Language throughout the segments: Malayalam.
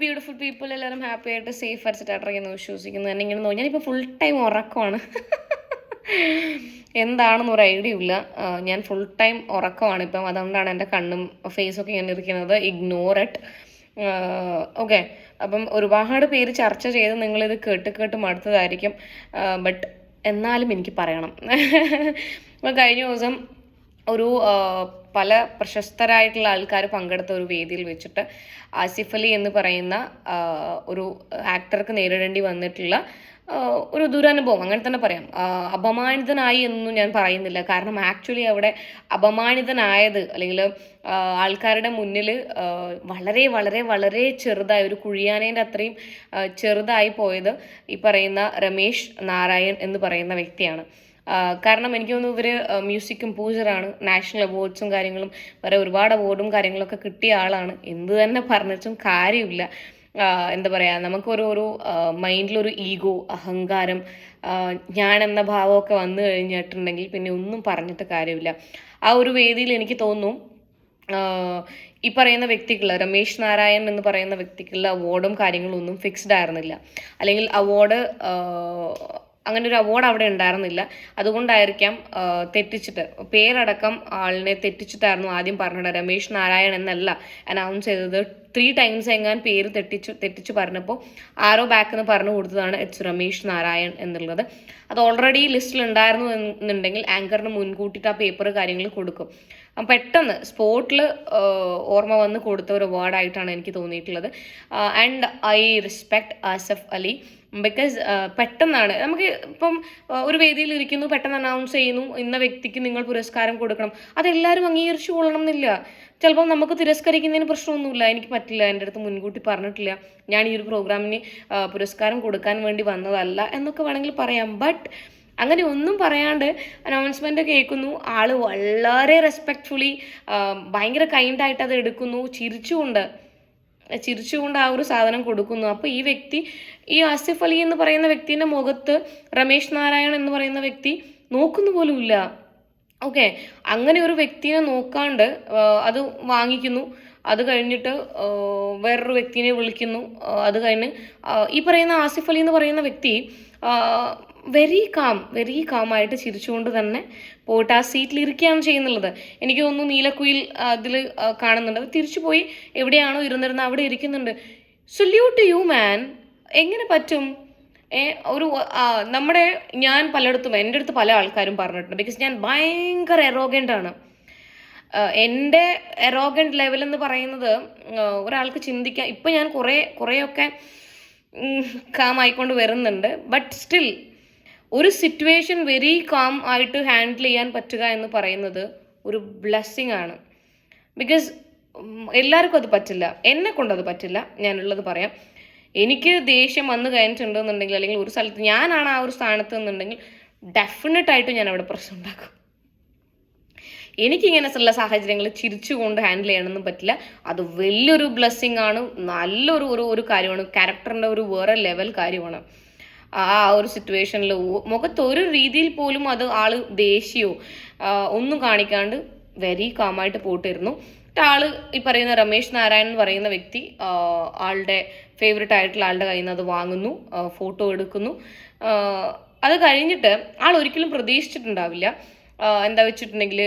ബ്യൂട്ടിഫുൾ പീപ്പിൾ എല്ലാവരും ഹാപ്പി ആയിട്ട് സേഫ് ആയിട്ട് എന്ന് വിശ്വസിക്കുന്നു എന്നെ ഇങ്ങനെ നോക്കി ഞാനിപ്പോൾ ഫുൾ ടൈം ഉറക്കമാണ്. എന്താണെന്ന് ഒരു ഐഡിയ ഇല്ല. ഞാൻ ഫുൾ ടൈം ഉറക്കമാണ് ഇപ്പം. അതുകൊണ്ടാണ് എന്റെ കണ്ണും ഫേസൊക്കെ ഇങ്ങനെ ഇരിക്കുന്നത്. ഇഗ്നോർ ഇറ്റ് ഓക്കെ അപ്പം ഒരുപാട് പേര് ചർച്ച ചെയ്ത് നിങ്ങളിത് കേട്ട് കേട്ട് മടുത്തതായിരിക്കും. ബട്ട് എന്നാലും എനിക്ക് പറയണം. അപ്പം കഴിഞ്ഞ ദിവസം ഒരു പല പ്രശസ്തരായിട്ടുള്ള ആൾക്കാർ പങ്കെടുത്ത ഒരു വേദിയിൽ വെച്ചിട്ട് ആസിഫ് അലി എന്ന് പറയുന്ന ഒരു ആക്ടർക്ക് നേരിടേണ്ടി വന്നിട്ടുള്ള ഒരു ദുരനുഭവം. അങ്ങനെ തന്നെ പറയാം. അപമാനിതനായി എന്നൊന്നും ഞാൻ പറയുന്നില്ല. കാരണം ആക്ച്വലി അവിടെ അപമാനിതനായത് അല്ലെങ്കിൽ ആൾക്കാരുടെ മുന്നിൽ വളരെ വളരെ വളരെ ചെറുതായി ഒരു കുഴിയാനേന്റെ അത്രയും ചെറുതായി പോയത് ഈ പറയുന്ന രമേശ് നാരായൺ എന്ന് പറയുന്ന വ്യക്തിയാണ്. കാരണം എനിക്ക് തോന്നുന്നു ഇവർ മ്യൂസിക് കമ്പോസറാണ് നാഷണൽ അവാർഡ്സും കാര്യങ്ങളും വേറെ ഒരുപാട് അവാർഡും കാര്യങ്ങളൊക്കെ കിട്ടിയ ആളാണ്. എന്ത് തന്നെ പറഞ്ഞിട്ടും കാര്യമില്ല. എന്താ പറയുക നമുക്കൊരു മൈൻഡിലൊരു ഈഗോ അഹങ്കാരം ഞാൻ എന്ന ഭാവമൊക്കെ വന്നു കഴിഞ്ഞിട്ടുണ്ടെങ്കിൽ പിന്നെ ഒന്നും പറഞ്ഞിട്ട് കാര്യമില്ല. ആ ഒരു വേദിയിൽ എനിക്ക് തോന്നുന്നു ഈ പറയുന്ന വ്യക്തിക്കുള്ള രമേശ് നാരായൺ എന്ന് പറയുന്ന വ്യക്തിക്കുള്ള അവാർഡും കാര്യങ്ങളും ഒന്നും ഫിക്സ്ഡ് ആയിരുന്നില്ല. അല്ലെങ്കിൽ അവാർഡ് അങ്ങനെ ഒരു അവാർഡ് അവിടെ ഉണ്ടായിരുന്നില്ല. അതുകൊണ്ടായിരിക്കാം തെറ്റിച്ചിട്ട്. പേരടക്കം ആളിനെ തെറ്റിച്ചിട്ടായിരുന്നു ആദ്യം പറഞ്ഞത്. രമേശ് നാരായൺ എന്നല്ല അനൗൺസ് ചെയ്തത്. ത്രീ ടൈംസ് എങ്ങാൻ പേര് തെറ്റിച്ചു തെറ്റിച്ച് പറഞ്ഞപ്പോൾ ആരോ ബാക്ക് എന്ന് പറഞ്ഞു കൊടുത്തതാണ് ഇറ്റ്സ് രമേശ് നാരായൺ എന്നുള്ളത്. അത് ഓൾറെഡി ലിസ്റ്റിൽ ഉണ്ടായിരുന്നു എന്നുണ്ടെങ്കിൽ ആങ്കറിന് മുൻകൂട്ടിയിട്ട് ആ പേപ്പർ കാര്യങ്ങൾ കൊടുക്കും. പെട്ടെന്ന് സ്പോട്ടിൽ ഓർമ്മ വന്ന് കൊടുത്ത ഒരു അവാർഡായിട്ടാണ് എനിക്ക് തോന്നിയിട്ടുള്ളത്. And I respect Asif Ali because പെട്ടെന്നാണ്. നമുക്ക് ഇപ്പം ആ, ഒരു വേദിയിൽ ഇരിക്കുന്നു പെട്ടെന്ന് അനൗൺസ് ചെയ്യുന്നു ഇന്ന വ്യക്തിക്ക് നിങ്ങൾ പുരസ്കാരം കൊടുക്കണം. അതെല്ലാവരും അംഗീകരിച്ചു കൊള്ളണം എന്നില്ല ചിലപ്പോൾ നമുക്ക് തിരസ്കരിക്കുന്നതിന് പ്രശ്നമൊന്നുമില്ല. എനിക്ക് പറ്റില്ല എന്റെ അടുത്ത് മുൻകൂട്ടി പറഞ്ഞിട്ടില്ല. ഞാൻ ഈ ഒരു പ്രോഗ്രാമിന് ആ, പുരസ്കാരം കൊടുക്കാൻ വേണ്ടി വന്നതല്ല എന്നൊക്കെ വേണമെങ്കിൽ പറയാം. ബട്ട് അങ്ങനെ ഒന്നും പറയാണ്ട് അനൗൺസ്മെന്റ് കേൾക്കുന്നു. ആൾ വളരെ റെസ്പെക്ട്ഫുള്ളി ഭയങ്കര കൈൻഡായിട്ട് അത് എടുക്കുന്നു. ചിരിച്ചുകൊണ്ട്. ചിരിച്ചുകൊണ്ട് ആ ഒരു സാധനം കൊടുക്കുന്നു. അപ്പോൾ ഈ വ്യക്തി ഈ ആസിഫ് അലി എന്ന് പറയുന്ന വ്യക്തിന്റെ മുഖത്ത് രമേശ് നാരായൺ എന്ന് പറയുന്ന വ്യക്തി നോക്കുന്നു പോലുമില്ല. ഓക്കെ? അങ്ങനെ ഒരു വ്യക്തിനെ നോക്കാണ്ട് അത് വാങ്ങിക്കുന്നു. അത് കഴിഞ്ഞിട്ട് വേറൊരു വ്യക്തിനെ വിളിക്കുന്നു. അത് കഴിഞ്ഞ് ഈ പറയുന്ന ആസിഫ് അലി എന്ന് പറയുന്ന വ്യക്തി വെരി കാം വെരി കാം ആയിട്ട് ചിരിച്ചുകൊണ്ട് തന്നെ പോയിട്ട് ആ സീറ്റിൽ ഇരിക്കുകയാണ് ചെയ്യുന്നുള്ളത്. എനിക്ക് തോന്നുന്നു നീലക്കുയിൽ അതിൽ കാണുന്നുണ്ട്. അത് തിരിച്ചു പോയി എവിടെയാണോ ഇരുന്നിരുന്നത് അവിടെ ഇരിക്കുന്നുണ്ട്. സൊല്യൂട്ട് യു മാൻ എങ്ങനെ പറ്റും? ഒരു നമ്മുടെ ഞാൻ പലയിടത്തും എന്റെ അടുത്ത് പല ആൾക്കാരും പറഞ്ഞിട്ടുണ്ട്. ബിക്കോസ് ഞാൻ ഭയങ്കര എറോഗന്റ് ആണ്. എന്റെ എറോഗന്റ് ലെവൽ എന്ന് പറയുന്നത് ഒരാൾക്ക് ചിന്തിക്കാൻ ഇപ്പം ഞാൻ കുറേ കുറേയൊക്കെ കാമായിക്കൊണ്ട് വരുന്നുണ്ട്. ബട്ട് സ്റ്റിൽ ഒരു സിറ്റുവേഷൻ വെരി കാം ആയിട്ട് ഹാൻഡിൽ ചെയ്യാൻ പറ്റുക എന്ന് പറയുന്നത് ഒരു ബ്ലെസ്സിങ് ആണ്. ബിക്കോസ് എല്ലാവർക്കും അത് പറ്റില്ല. എന്നെ കൊണ്ടത് പറ്റില്ല. ഞാനുള്ളത് പറയാം. എനിക്ക് ദേഷ്യം വന്നു കഴിഞ്ഞിട്ടുണ്ടെന്നുണ്ടെങ്കിൽ അല്ലെങ്കിൽ ഒരു സ്ഥലത്ത് ഞാനാണ് ആ ഒരു സ്ഥാനത്ത് നിന്നുണ്ടെങ്കിൽ ഡെഫിനറ്റ് ആയിട്ടും ഞാൻ അവിടെ പ്രശ്നം ഉണ്ടാക്കും. എനിക്കിങ്ങനെ ഉള്ള സാഹചര്യങ്ങൾ ചിരിച്ചുകൊണ്ട് ഹാൻഡിൽ ചെയ്യണമെന്നും പറ്റില്ല. അത് വലിയൊരു ബ്ലെസ്സിങ് ആണ്. നല്ലൊരു ഒരു ഒരു കാര്യമാണ്. ക്യാരക്ടറിന്റെ ഒരു വേറെ ലെവൽ കാര്യമാണ്. ആ ഒരു സിറ്റുവേഷനിൽ മുഖത്ത് ഒരു രീതിയിൽ പോലും അത് ആൾ ദേഷ്യമോ ഒന്നും കാണിക്കാണ്ട് വെരി കാമായിട്ട് പോയിട്ടിരുന്നു എന്നിട്ട് ആൾ ഈ പറയുന്ന രമേശ് നാരായണൻ എന്ന് പറയുന്ന വ്യക്തി ആളുടെ ഫേവററ്റ് ആയിട്ടുള്ള ആളുടെ കയ്യിൽ നിന്ന് അത് വാങ്ങുന്നു ഫോട്ടോ എടുക്കുന്നു. അത് കഴിഞ്ഞിട്ട് ആൾ ഒരിക്കലും പ്രതീക്ഷിച്ചിട്ടുണ്ടാവില്ല. എന്താ വെച്ചിട്ടുണ്ടെങ്കിൽ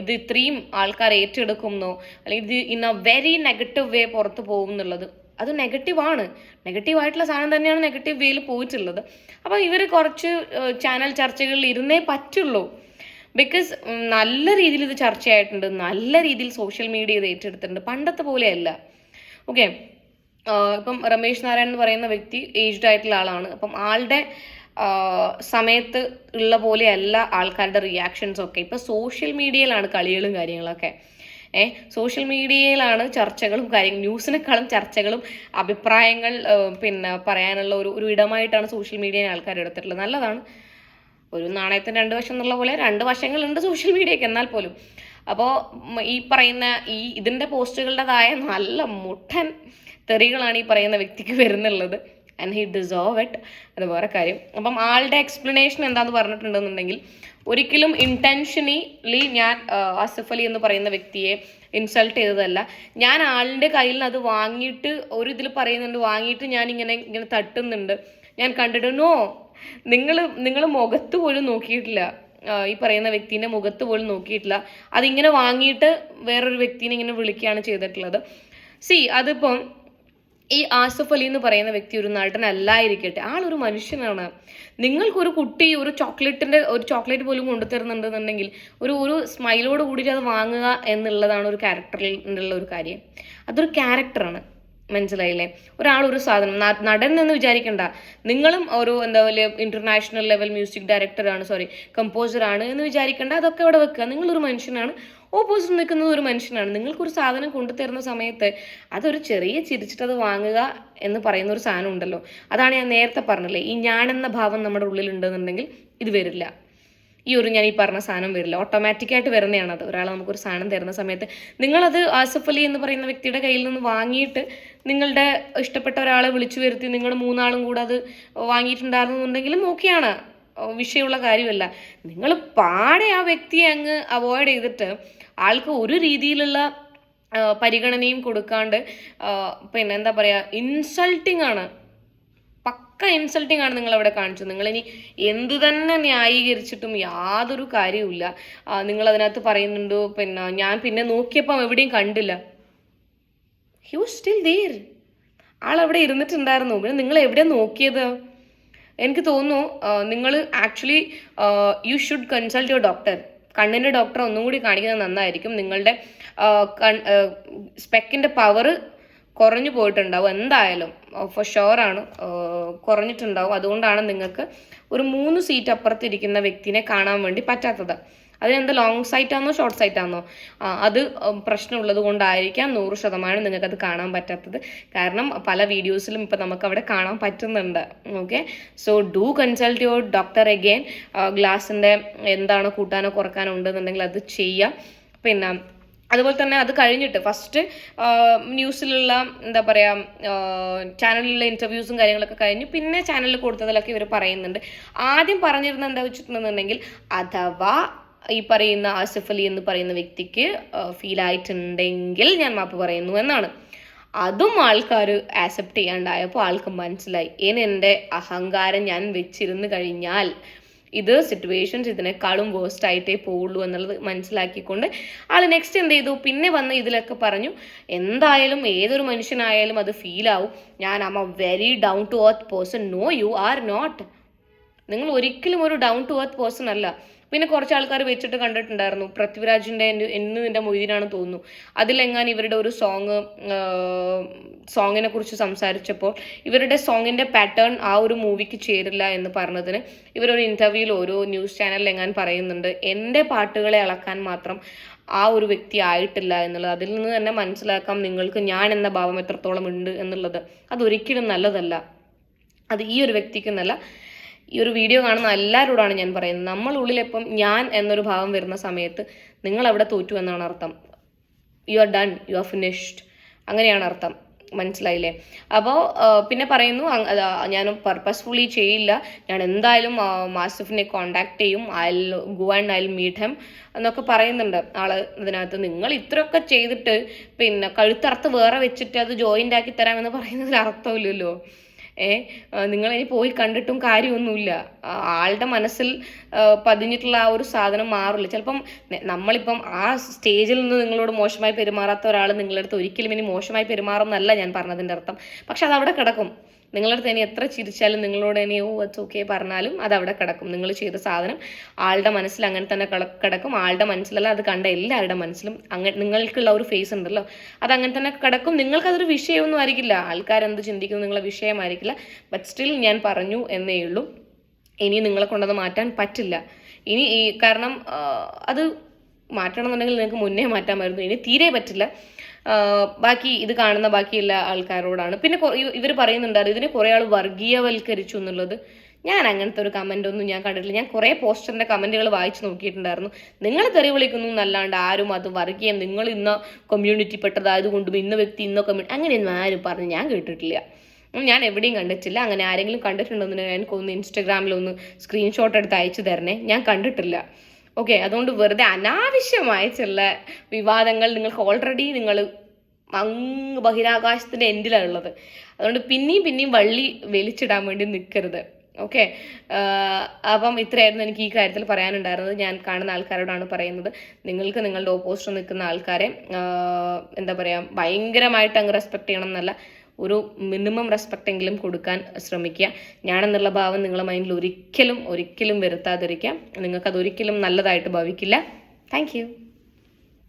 ഇത് ഇത്രയും ആൾക്കാർ ഏറ്റെടുക്കുമെന്നോ അല്ലെങ്കിൽ ഇത് in a very negative way പുറത്ത് പോകും എന്നുള്ളത്. അത് നെഗറ്റീവാണ് നെഗറ്റീവ് ആയിട്ടുള്ള സാധനം തന്നെയാണ് നെഗറ്റീവ് വേയിൽ പോയിട്ടുള്ളത്. അപ്പോൾ ഇവർ കുറച്ച് ചാനൽ ചർച്ചകളിൽ ഇരുന്നേ പറ്റുള്ളൂ. ബിക്കോസ് നല്ല രീതിയിൽ ഇത് ചർച്ചയായിട്ടുണ്ട്. നല്ല രീതിയിൽ സോഷ്യൽ മീഡിയ ഇത് ഏറ്റെടുത്തിട്ടുണ്ട്. പണ്ടത്തെ പോലെയല്ല. ഓക്കെ ഇപ്പം രമേശ് നാരായൺ എന്ന് പറയുന്ന വ്യക്തി ഏജ്ഡ് ആയിട്ടുള്ള ആളാണ്. അപ്പം ആളുടെ സമയത്ത് ഉള്ള പോലെയല്ല ആൾക്കാരുടെ റിയാക്ഷൻസ് ഒക്കെ. ഇപ്പം സോഷ്യൽ മീഡിയയിലാണ് കളികളും കാര്യങ്ങളൊക്കെ. സോഷ്യൽ മീഡിയയിലാണ് ചർച്ചകളും കാര്യങ്ങൾ ന്യൂസിനേക്കാളും ചർച്ചകളും അഭിപ്രായങ്ങൾ പിന്നെ പറയാനുള്ള ഒരു ഒരു ഇടമായിട്ടാണ് സോഷ്യൽ മീഡിയ ആൾക്കാർ എടുത്തിട്ടുള്ളത്. നല്ലതാണ്. ഒരു നാണയത്തിന് രണ്ട് വശം എന്നുള്ള പോലെ രണ്ട് വശങ്ങളുണ്ട് സോഷ്യൽ മീഡിയയ്ക്ക് എന്നാൽ പോലും. അപ്പോൾ ഈ പറയുന്ന ഈ ഇതിന്റെ പോസ്റ്റുകളുടേതായ നല്ല മുട്ടൻ തെറികളാണ് ഈ പറയുന്ന വ്യക്തിക്ക് വരുന്നുള്ളത്. ആൻഡ് ഹി ഡിസേർവ് ഇറ്റ് അത് വേറെ കാര്യം. അപ്പം ആളുടെ എക്സ്പ്ലനേഷൻ എന്താന്ന് പറഞ്ഞിട്ടുണ്ടെന്നുണ്ടെങ്കിൽ ഒരിക്കലും ഇന്റൻഷനലി ഞാൻ അസഫ് അലി എന്ന് പറയുന്ന വ്യക്തിയെ ഇൻസൾട്ട് ചെയ്തതല്ല. ഞാൻ ആളിന്റെ കയ്യിൽ നിന്ന് അത് വാങ്ങിയിട്ട് ഒരു ഇതിൽ പറയുന്നുണ്ട് വാങ്ങിയിട്ട് ഞാൻ ഇങ്ങനെ ഇങ്ങനെ തട്ടുന്നുണ്ട്. ഞാൻ കണ്ടിട്ട് നോ നിങ്ങൾ നിങ്ങൾ മുഖത്ത് പോലും നോക്കിയിട്ടില്ല. ഈ പറയുന്ന വ്യക്തിന്റെ മുഖത്ത് പോലും നോക്കിയിട്ടില്ല. അതിങ്ങനെ വാങ്ങിയിട്ട് വേറൊരു വ്യക്തിനെ ഇങ്ങനെ വിളിക്കുകയാണ് ചെയ്തിട്ടുള്ളത്. സി അതിപ്പം ഈ ആസഫ് അലി എന്ന് പറയുന്ന വ്യക്തി ഒരു നടനല്ലായിരിക്കട്ടെ ആളൊരു മനുഷ്യനാണ്. നിങ്ങൾക്കൊരു കുട്ടി ഒരു ചോക്ലേറ്റിന്റെ ഒരു ചോക്ലേറ്റ് പോലും കൊണ്ടുതരുന്നുണ്ടെന്നുണ്ടെങ്കിൽ ഒരു ഒരു സ്മൈലോട് കൂടിയിട്ട് അത് വാങ്ങുക എന്നുള്ളതാണ് ഒരു ക്യാരക്ടറിൽ ഉള്ള ഒരു കാര്യം. അതൊരു ക്യാരക്ടറാണ്. മനസ്സിലായില്ലേ? ഒരാൾ ഒരു സാധനം നടൻ എന്ന് വിചാരിക്കണ്ട. നിങ്ങളും ഒരു എന്താ പറയുക ഇന്റർനാഷണൽ ലെവൽ മ്യൂസിക് ഡയറക്ടറാണ് സോറി കമ്പോസറാണ് എന്ന് വിചാരിക്കേണ്ട. അതൊക്കെ അവിടെ വെക്കുക. നിങ്ങളൊരു മനുഷ്യനാണ്. ഓപ്പോസിറ്റ് നിൽക്കുന്നത് ഒരു മനുഷ്യനാണ്. നിങ്ങൾക്കൊരു സാധനം കൊണ്ടുതരുന്ന സമയത്ത് അതൊരു ചെറിയ ചിരിച്ചിട്ട് അത് വാങ്ങുക എന്ന് പറയുന്ന ഒരു സാധനം ഉണ്ടല്ലോ. അതാണ് ഞാൻ നേരത്തെ പറഞ്ഞില്ലേ ഈ ഞാനെന്ന ഭാവം നമ്മുടെ ഉള്ളിൽ ഉണ്ടെന്നുണ്ടെങ്കിൽ ഇത് വരില്ല. ഈ ഒരു ഞാൻ ഈ പറഞ്ഞ സാധനം വരില്ല. ഓട്ടോമാറ്റിക്കായിട്ട് വരുന്നതാണ് അത് ഒരാൾ നമുക്കൊരു സാധനം തരുന്ന സമയത്ത് നിങ്ങളത് ആസഫ് അലി എന്ന് പറയുന്ന വ്യക്തിയുടെ കയ്യിൽ നിന്ന് വാങ്ങിയിട്ട് നിങ്ങളുടെ ഇഷ്ടപ്പെട്ട ഒരാളെ വിളിച്ചു വരുത്തി നിങ്ങൾ മൂന്നാളും കൂടെ അത് വാങ്ങിയിട്ടുണ്ടായിരുന്നുണ്ടെങ്കിലും ഓക്കെയാണ്. വിഷയമുള്ള കാര്യമല്ല. നിങ്ങൾ പാടെ ആ വ്യക്തിയെ അങ്ങ് അവോയ്ഡ് ചെയ്തിട്ട് ആൾക്ക് ഒരു രീതിയിലുള്ള പരിഗണനയും കൊടുക്കാണ്ട് പിന്നെ എന്താ പറയുക ഇൻസൾട്ടിങ് ആണ്. പക്ക ഇൻസൾട്ടിങ് ആണ് നിങ്ങൾ അവിടെ കാണിച്ചത്. നിങ്ങൾ ഇനി എന്ത് തന്നെ ന്യായീകരിച്ചിട്ടും യാതൊരു കാര്യവുമില്ല. നിങ്ങൾ അതിനകത്ത് പറയുന്നുണ്ട്? പിന്നെ ഞാൻ പിന്നെ നോക്കിയപ്പം എവിടെയും കണ്ടില്ല. ഹ്യൂ സ്റ്റിൽ ദേർ ആൾ അവിടെ ഇരുന്നിട്ടുണ്ടായിരുന്നു. പിന്നെ നിങ്ങൾ എവിടെ നോക്കിയത്? എനിക്ക് തോന്നുന്നു നിങ്ങൾ actually you should consult your doctor കണ്ണിന്റെ ഡോക്ടറെ ഒന്നും കൂടി കാണിക്കുന്നത് നന്നായിരിക്കും. നിങ്ങളുടെ സ്പെക്കിന്റെ പവർ കുറഞ്ഞു പോയിട്ടുണ്ടാവും. എന്തായാലും ഫോർ ഷുവറാണ് കുറഞ്ഞിട്ടുണ്ടാവും. അതുകൊണ്ടാണ് നിങ്ങൾക്ക് ഒരു മൂന്ന് സീറ്റ് അപ്പുറത്തിരിക്കുന്ന വ്യക്തിനെ കാണാൻ വേണ്ടി പറ്റാത്തത്. അതിനെന്താ ലോങ് സൈറ്റ് ആണോ ഷോർട്ട് സൈറ്റ് ആണോ അത് പ്രശ്നമുള്ളത് കൊണ്ടായിരിക്കാം നൂറ് ശതമാനം നിങ്ങൾക്കത് കാണാൻ പറ്റാത്തത്. കാരണം പല വീഡിയോസിലും ഇപ്പം നമുക്ക് അവിടെ കാണാൻ പറ്റുന്നുണ്ട്. Okay so do consult your doctor again ഗ്ലാസിന്റെ എന്താണ് കൂട്ടാനോ കുറക്കാനോ ഉണ്ടെന്നുണ്ടെങ്കിൽ അത് ചെയ്യാം. പിന്നെ അതുപോലെ തന്നെ അത് കഴിഞ്ഞിട്ട് ഫസ്റ്റ് ന്യൂസിലുള്ള എന്താ പറയുക ചാനലിലെ ഇന്റർവ്യൂസും കാര്യങ്ങളൊക്കെ കഴിഞ്ഞ് പിന്നെ ചാനലിൽ കൊടുത്തതിലൊക്കെ ഇവർ പറയുന്നുണ്ട്. ആദ്യം പറഞ്ഞിരുന്നത് എന്താ വെച്ചിട്ടുണ്ടെന്നുണ്ടെങ്കിൽ അഥവാ ഈ പറയുന്ന ആസിഫ് അലി എന്ന് പറയുന്ന വ്യക്തിക്ക് ഫീൽ ആയിട്ടുണ്ടെങ്കിൽ ഞാൻ മാപ്പ് പറയുന്നു എന്നാണ്. അതും ആൾക്കാർ ആക്സെപ്റ്റ് ചെയ്യാണ്ടായപ്പോൾ ആൾക്ക് മനസ്സിലായി. ഇനി എന്റെ അഹങ്കാരം ഞാൻ വെച്ചിരുന്നു കഴിഞ്ഞാൽ ഇത് സിറ്റുവേഷൻസ് ഇതിനേക്കാളും വേസ്റ്റ് ആയിട്ടേ പോവുള്ളൂ എന്നുള്ളത് മനസ്സിലാക്കിക്കൊണ്ട് ആൾ നെക്സ്റ്റ് എന്ത് ചെയ്തു? പിന്നെ വന്ന് ഇതിലൊക്കെ പറഞ്ഞു എന്തായാലും ഏതൊരു മനുഷ്യനായാലും അത് ഫീൽ ആവും. ഞാൻ am a very down to earth person no you are not നിങ്ങൾ ഒരിക്കലും ഒരു ഡൗൺ ടു എർത്ത് പേഴ്സൺ അല്ല. പിന്നെ കുറച്ച് ആൾക്കാർ വെച്ചിട്ട് കണ്ടിട്ടുണ്ടായിരുന്നു. പൃഥ്വിരാജിന്റെ എന്ന് എന്നും നിന്റെ മൊയ്തീനാണെന്ന് തോന്നുന്നു. അതിലെങ്ങാൻ ഇവരുടെ ഒരു സോങ് സോങ്ങിനെ കുറിച്ച് സംസാരിച്ചപ്പോൾ ഇവരുടെ സോങ്ങിന്റെ പാറ്റേൺ ആ ഒരു മൂവിക്ക് ചേരില്ല എന്ന് പറഞ്ഞതിന് ഇവരൊരു ഇന്റർവ്യൂവിൽ ഓരോ ന്യൂസ് ചാനലിൽ എങ്ങാൻ പറയുന്നുണ്ട്. എന്റെ പാട്ടുകളെ അളക്കാൻ മാത്രം ആ ഒരു വ്യക്തി ആയിട്ടില്ല എന്നുള്ളത്. അതിൽ നിന്ന് തന്നെ മനസ്സിലാക്കാം നിങ്ങൾക്ക് ഞാൻ എന്ന ഭാവം എത്രത്തോളം ഉണ്ട് എന്നുള്ളത്. അതൊരിക്കലും നല്ലതല്ല. അത് ഈ ഒരു വ്യക്തിക്കെന്നല്ല ഈ ഒരു വീഡിയോ കാണുന്ന എല്ലാവരോടാണ് ഞാൻ പറയുന്നത്. നമ്മൾ ഉള്ളിലെപ്പം ഞാൻ എന്നൊരു ഭാവം വരുന്ന സമയത്ത് നിങ്ങൾ അവിടെ തോറ്റു എന്നാണ് അർത്ഥം. You are done you are finished അങ്ങനെയാണ് അർത്ഥം. മനസ്സിലായില്ലേ? അപ്പോൾ പിന്നെ പറയുന്നു ഞാൻ പർപ്പസ്ഫുള്ളി ചെയ്യില്ല. ഞാൻ എന്തായാലും മാസഫിനെ കോണ്ടാക്ട് ചെയ്യും. I go and I meet him എന്നൊക്കെ പറയുന്നുണ്ട് ആൾ ഇതിനകത്ത് നിങ്ങൾ ഇത്രയൊക്കെ ചെയ്തിട്ട് പിന്നെ കഴുത്തറുത്ത് വേറെ വെച്ചിട്ട് അത് ജോയിന്റ് ആക്കി തരാമെന്ന് പറയുന്നതിൽ അർത്ഥമില്ലല്ലോ. ഏ നിങ്ങൾ ഇനി പോയി കണ്ടിട്ടും കാര്യമൊന്നുമില്ല. ആളുടെ മനസ്സിൽ പതിഞ്ഞിട്ടുള്ള ആ ഒരു സാധനം മാറില്ല ചിലപ്പം നമ്മളിപ്പം ആ സ്റ്റേജിൽ നിന്ന് നിങ്ങളോട് മോശമായി പെരുമാറാത്ത ഒരാൾ നിങ്ങളുടെ അടുത്ത് ഒരിക്കലും ഇനി മോശമായി പെരുമാറും എന്നല്ല ഞാൻ പറഞ്ഞതിന്റെ അർത്ഥം. പക്ഷെ അത് അവിടെ കിടക്കും. നിങ്ങളുടെ ഇനി എത്ര ചിരിച്ചാലും നിങ്ങളോട് ഇനി ഓ ഇറ്റ്സ് ഓക്കെ പറഞ്ഞാലും അത് അവിടെ കിടക്കും. നിങ്ങൾ ചെയ്ത സാധനം ആളുടെ മനസ്സിൽ അങ്ങനെ തന്നെ കിടക്കും. ആളുടെ മനസ്സിലല്ല അത് കണ്ട എല്ലാവരുടെ മനസ്സിലും അങ്ങനെ നിങ്ങൾക്കുള്ള ഒരു ഫേസ് ഉണ്ടല്ലോ. അത് അങ്ങനെ തന്നെ കിടക്കും. നിങ്ങൾക്കതൊരു വിഷയമൊന്നും ആയിരിക്കില്ല. ആൾക്കാരെന്ത് ചിന്തിക്കുന്നു നിങ്ങളെ വിഷയമായിരിക്കില്ല. ബട്ട് സ്റ്റിൽ ഞാൻ പറഞ്ഞു എന്നേ ഉള്ളൂ. ഇനി നിങ്ങളെ കൊണ്ടത് മാറ്റാൻ പറ്റില്ല. ഇനി ഈ കാരണം അത് മാറ്റണം എന്നുണ്ടെങ്കിൽ നിങ്ങൾക്ക് മുന്നേ മാറ്റാമായിരുന്നു. ഇനി തീരെ പറ്റില്ല. ബാക്കി ഇത് കാണുന്ന ബാക്കിയുള്ള ആൾക്കാരോടാണ്. പിന്നെ ഇവർ പറയുന്നുണ്ടായിരുന്നു ഇതിനെ കുറേ ആൾ വർഗീയവൽക്കരിച്ചു എന്നുള്ളത്. ഞാൻ അങ്ങനത്തെ ഒരു കമന്റ് ഒന്നും ഞാൻ കണ്ടിട്ടില്ല. ഞാൻ കുറേ പോസ്റ്ററിന്റെ കമന്റുകൾ വായിച്ചു നോക്കിയിട്ടുണ്ടായിരുന്നു. നിങ്ങൾ തെറി വിളിക്കുന്നു എന്നല്ലാണ്ട് ആരും അത് വർഗീയം നിങ്ങൾ ഇന്ന കമ്മ്യൂണിറ്റി പെട്ടതായതുകൊണ്ടും ഇന്ന വ്യക്തി ഇന്ന കമ്മ്യൂണിറ്റി അങ്ങനെയൊന്നും ആരും പറഞ്ഞ്. ഞാൻ കേട്ടിട്ടില്ല. ഞാൻ എവിടെയും കണ്ടിട്ടില്ല. അങ്ങനെ ആരെങ്കിലും കണ്ടിട്ടുണ്ടോ കണ്ടിട്ടുണ്ടെന്ന് എനിക്കൊന്ന് ഇൻസ്റ്റഗ്രാമിലൊന്ന് സ്ക്രീൻഷോട്ട് എടുത്ത് അയച്ചു തരണേ. ഞാൻ കണ്ടിട്ടില്ല. ഓക്കെ അതുകൊണ്ട് വെറുതെ അനാവശ്യമായ ചില വിവാദങ്ങൾ നിങ്ങൾക്ക് ഓൾറെഡി നിങ്ങൾ അങ്ങ് ബഹിരാകാശത്തിന്റെ എൻഡിലാണ് ഉള്ളത്. അതുകൊണ്ട് പിന്നെയും പിന്നെയും വള്ളി വലിച്ചിടാൻ വേണ്ടി നിൽക്കരുത് ഓക്കെ അപ്പം ഇത്രയായിരുന്നു എനിക്ക് ഈ കാര്യത്തിൽ പറയാനുണ്ടായിരുന്നത്. ഞാൻ കാണുന്ന ആൾക്കാരോടാണ് പറയുന്നത്. നിങ്ങൾക്ക് നിങ്ങളുടെ ഓപ്പോസിറ്റ് നിൽക്കുന്ന ആൾക്കാരെ എന്താ പറയുക ഭയങ്കരമായിട്ട് അങ്ങ് റെസ്പെക്ട് ചെയ്യണം എന്നല്ല. ഒരു മിനിമം റെസ്പെക്റ്റ് എങ്കിലും കൊടുക്കാൻ ശ്രമിക്കുക. ഞാനെന്നുള്ള ഭാവം നിങ്ങളുടെ മൈൻഡിൽ ഒരിക്കലും ഒരിക്കലും വരുത്താതിരിക്കുക. നിങ്ങൾക്കത് ഒരിക്കലും നല്ലതായിട്ട് ഭവിക്കില്ല. താങ്ക്